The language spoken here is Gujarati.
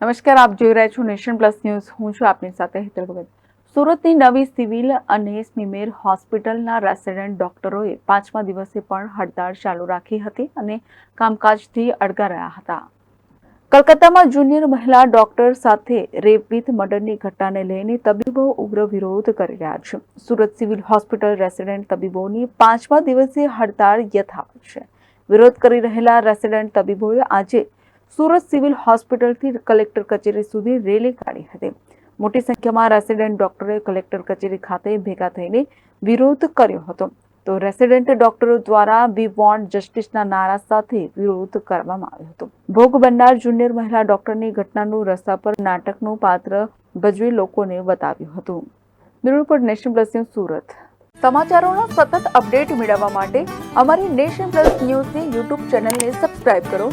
નમસ્કાર, આપ જોઈ રહ્યા છો નેશન પ્લસ ન્યૂઝ. હું છું આપની સાથે હેતલ ભગત. સુરતની નવી સિવિલ અને સ્મીમેર હોસ્પિટલના રેસિડેન્ટ ડોક્ટરોએ પાંચમા દિવસે પણ હડતાળ ચાલુ રાખી હતી અને કામકાજથી અડગા રહ્યા હતા. કલકત્તામાં જુનિયર મહિલા ડોક્ટર સાથે રેપ વિથ મર્ડરની ઘટનાને લઈને તબીબો ઉગ્ર વિરોધ કરી રહ્યા છે. સુરત સિવિલ હોસ્પિટલ રેસિડેન્ટ તબીબોની પાંચમા દિવસે હડતાળ યથાવત છે. વિરોધ કરી રહેલા રેસિડેન્ટ તબીબોએ આજે સુરત સિવિલ હોસ્પિટલથી કલેક્ટર કચેરી સુધી રેલી કાઢી હતી. મોટી સંખ્યામાં રેસિડેન્ટ ડોક્ટરે કલેક્ટર કચેરી ખાતે ભેગા થઈને વિરોધ કર્યો હતો. તો રેસિડેન્ટ ડોક્ટરો દ્વારા વી વોન્ટ જસ્ટિસના નારા સાથે વિરોધ કરવામાં આવ્યો હતો. ભોગ બનનાર જુનિયર મહિલા ડોક્ટરની ઘટનાનું રસ્તા પર નાટકનું પાત્ર ભજવી લોકોને બતાવ્યું હતું. બ્યુરો પર નેશન પ્લસ સુરત. સમાચારોનો સતત અપડેટ મેળવવા માટે અમારી નેશન પ્લસ ન્યૂઝની યુટ્યુબ ચેનલને સબસ્ક્રાઇબ કરો.